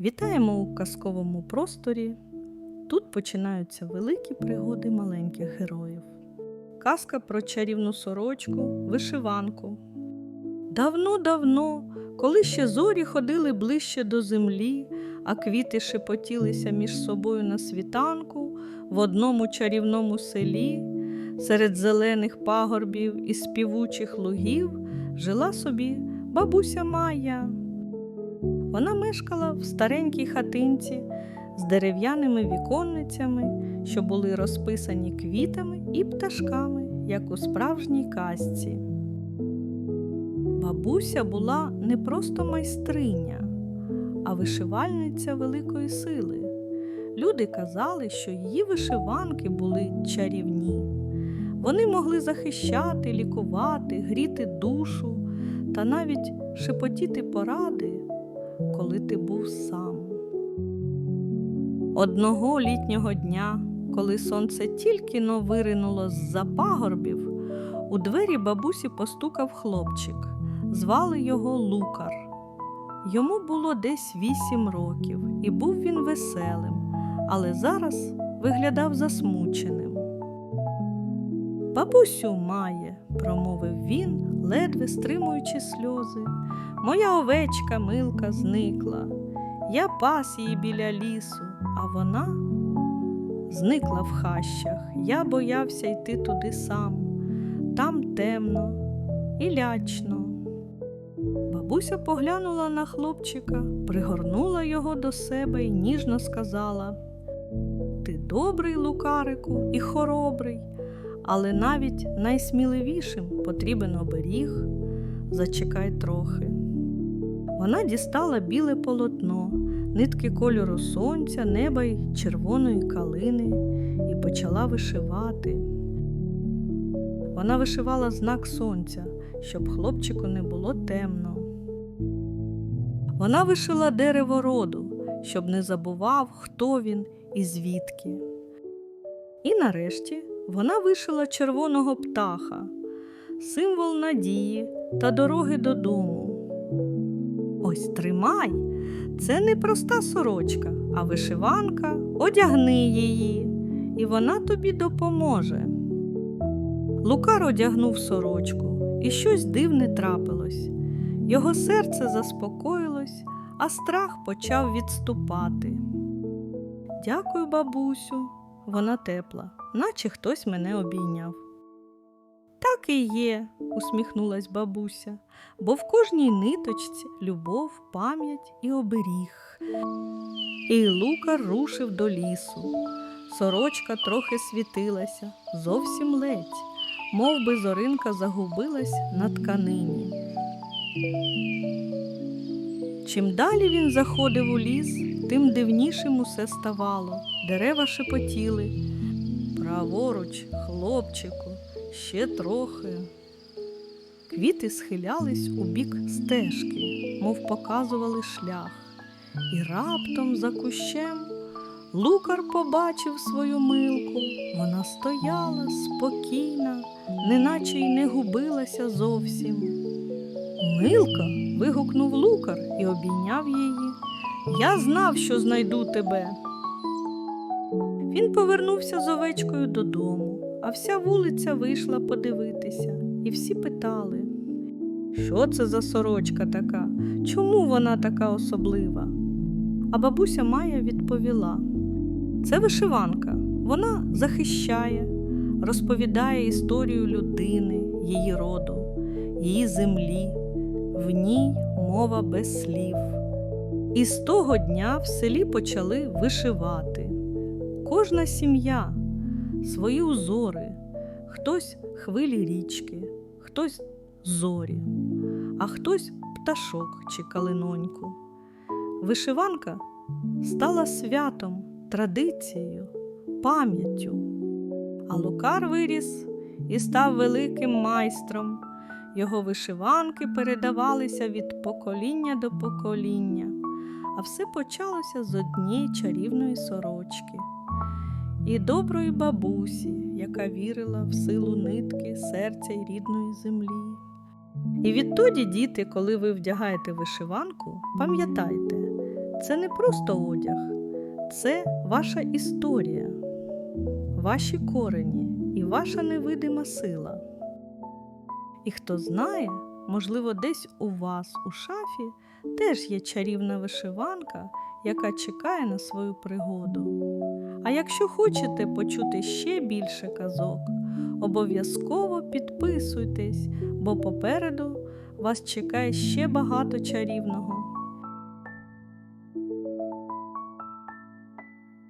Вітаємо у казковому просторі. Тут починаються великі пригоди маленьких героїв. Казка про чарівну сорочку, вишиванку. Давно-давно, коли ще зорі ходили ближче до землі, а квіти шепотілися між собою на світанку, в одному чарівному селі, серед зелених пагорбів і співучих лугів, жила собі бабуся Майя. Вона мешкала в старенькій хатинці з дерев'яними віконницями, що були розписані квітами і пташками, як у справжній казці. Бабуся була не просто майстриня, а вишивальниця великої сили. Люди казали, що її вишиванки були чарівні. Вони могли захищати, лікувати, гріти душу та навіть шепотіти поради, коли ти був сам. Одного літнього дня, коли сонце тільки но виринуло з-за пагорбів, у двері бабусі постукав хлопчик. Звали його Лукар. Йому було десь вісім років, і був він веселим, але зараз виглядав засмученим. Бабусю має, промовив він, ледве стримуючи сльози. Моя овечка милка зникла. Я пас її біля лісу, а вона зникла в хащах. Я боявся йти туди сам. Там темно і лячно. Бабуся поглянула на хлопчика, пригорнула його до себе і ніжно сказала: Ти добрий, лукарику, і хоробрий, але навіть найсміливішим потрібен оберіг. Зачекай трохи. Вона дістала біле полотно, нитки кольору сонця, неба й червоної калини і почала вишивати. Вона вишивала знак сонця, щоб хлопчику не було темно. Вона вишила дерево роду, щоб не забував, хто він і звідки. І нарешті вона вишила червоного птаха, символ надії та дороги додому. Ось тримай, це не проста сорочка, а вишиванка, одягни її, і вона тобі допоможе. Лукар одягнув сорочку, і щось дивне трапилось. Його серце заспокоїлось, а страх почав відступати. Дякую, бабусю, вона тепла, наче хтось мене обійняв. Так і є, усміхнулась бабуся, бо в кожній ниточці любов, пам'ять і оберіг. І Лукар рушив до лісу. Сорочка трохи світилася, зовсім ледь, мов би зоринка загубилась на тканині. Чим далі він заходив у ліс, тим дивнішим усе ставало. Дерева шепотіли. Праворуч, хлопчику, ще трохи. Квіти схилялись у бік стежки, мов показували шлях. І раптом за кущем лукар побачив свою милку. Вона стояла спокійна, неначе й не губилася зовсім. Милка. вигукнув лукар і обійняв її. Я знав, що знайду тебе. Він повернувся з овечкою додому, а вся вулиця вийшла подивитися, і всі питали, що це за сорочка така? Чому вона така особлива? А бабуся Майя відповіла: це вишиванка, вона захищає, розповідає історію людини, її роду, її землі, в ній мова без слів. І з того дня в селі почали вишивати. Кожна сім'я свої узори, хтось хвилі річки, хтось зорі, а хтось пташок чи калиноньку. Вишиванка стала святом, традицією, пам'яттю. А Лукар виріс і став великим майстром. Його вишиванки передавалися від покоління до покоління, а все почалося з однієї чарівної сорочки і доброї бабусі, яка вірила в силу нитки, серця й рідної землі. І відтоді, діти, коли ви вдягаєте вишиванку, пам'ятайте, це не просто одяг, це ваша історія, ваші корені і ваша невидима сила. І хто знає, можливо, десь у вас у шафі теж є чарівна вишиванка, яка чекає на свою пригоду. А якщо хочете почути ще більше казок, обов'язково підписуйтесь, бо попереду вас чекає ще багато чарівного.